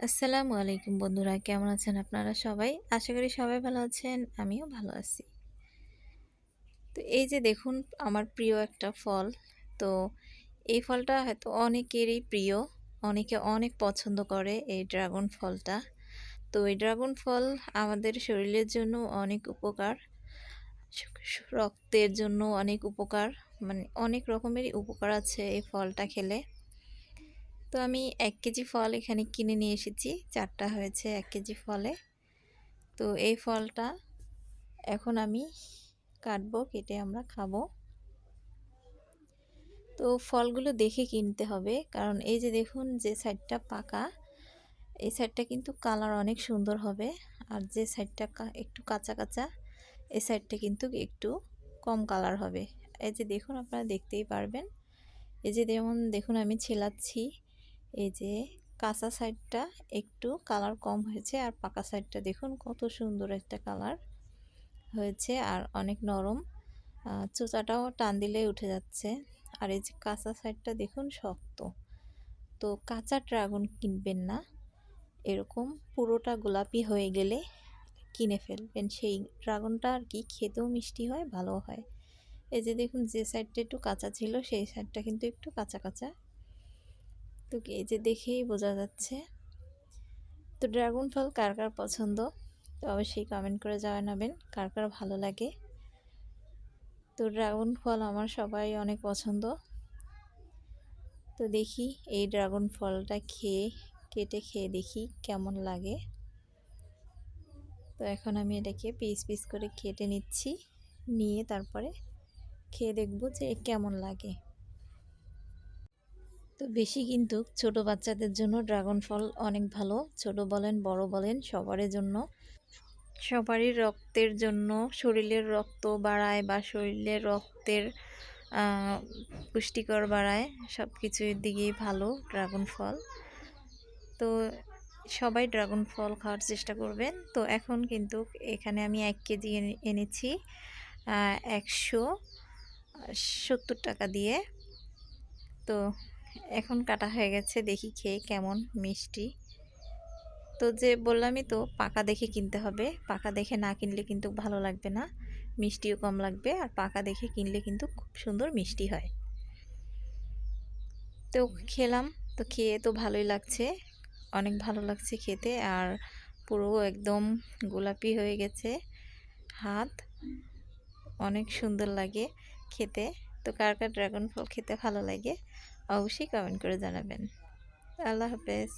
আসসালামু আলাইকুম বন্ধুরা, কেমন আছেন আপনারা সবাই? আশা করি সবাই ভালো আছেন, আমিও ভালো আছি। তো এই যে দেখুন, আমার প্রিয় একটা ফল। তো এই ফলটা হয়তো অনেকেরই প্রিয়, অনেকে অনেক পছন্দ করে এই ড্রাগন ফলটা। তো এই ড্রাগন ফল আমাদের শরীরের জন্য অনেক উপকার, রক্তের জন্য অনেক উপকার মানে অনেক রকমেরই উপকার আছে এই ফলটা খেলে। তো আমি এক কেজি ফল এখানে কিনে নিয়ে এসেছি। চারটা হয়েছে এক কেজি ফলে। তো এই ফলটা এখন আমি কাটবো, কেটে আমরা খাব। তো ফলগুলো দেখে কিনতে হবে, কারণ এই যে দেখুন যে সাইডটা পাকা, এই সাইডটা কিন্তু কালার অনেক সুন্দর হবে। আর যে সাইডটা একটু কাঁচা কাঁচা, এই সাইডটা কিন্তু একটু কম কালার হবে। এই যে দেখুন, আপনারা দেখতেই পারবেন। এই যে যেমন দেখুন, আমি ছেলাচ্ছি। এই যে কাঁচা সাইডটা একটু কালার কম হয়েছে আর পাকা সাইডটা দেখুন কত সুন্দর একটা কালার হয়েছে আর অনেক নরম। চোচাটাও টান দিলে উঠে যাচ্ছে। আর এই যে কাঁচা সাইডটা দেখুন শক্ত। তো কাঁচা ড্রাগন কিনবেন না। এরকম পুরোটা গোলাপি হয়ে গেলে কিনে ফেলবেন। সেই ড্রাগনটা আর কি খেতেও মিষ্টি হয় ভালো হয়। এই যে দেখুন যে সাইডটা একটু কাঁচা ছিল, সেই সাইডটা কিন্তু একটু কাঁচা কাঁচা তো এই যে দেখেই বোঝা যাচ্ছে। তো ড্রাগন ফল কার কার পছন্দ? তো অবশ্যই কমেন্ট করে জানাবেন, কার কার ভালো লাগে। তো ড্রাগন ফল আমার সবাই অনেক পছন্দ। তো দেখি এই ড্রাগন ফলটা খেয়ে, কেটে খেয়ে দেখি কেমন লাগে। তো এখন আমি এটাকে পিস পিস করে কেটে নিচ্ছি, নিয়ে তারপরে খেয়ে দেখব যে কেমন লাগে। তো বেশি কিন্তু ছোট বাচ্চাদের জন্য ড্রাগন ফল অনেক ভালো। ছোট বলেন, বড় বলেন সবারই জন্য। সবারই রক্তের জন্য শরীরের রক্ত বাড়ায় বা শরীরের রক্তের পুষ্টিকর বাড়ায় সব কিছুর দিকেই ভালো ড্রাগন ফল। তো সবাই ড্রাগন ফল খাওয়ার চেষ্টা করবেন। তো এখন কিন্তু এখানে আমি এক কেজি এনেছি একশো সত্তর টাকা দিয়ে। তো এখন কাটা হয়ে গেছে, দেখি খেয়ে কেমন মিষ্টি। তো যে বললামই তো, পাকা দেখে কিনতে হবে। পাকা দেখে না কিনলে কিন্তু ভালো লাগবে না, মিষ্টিও কম লাগবে। আর পাকা দেখে কিনলে কিন্তু খুব সুন্দর মিষ্টি হয়। তো খেলাম, তো খেয়ে তো ভালোই লাগছে, অনেক ভালো লাগছে খেতে। আর পুরো একদম গোলাপি হয়ে গেছে হাত, অনেক সুন্দর লাগে খেতে। তো কার কার ড্রাগন ফল খেতে ভালো লাগে অবশ্যই কমেন্ট করে জানাবেন। আল্লাহ হাফেজ।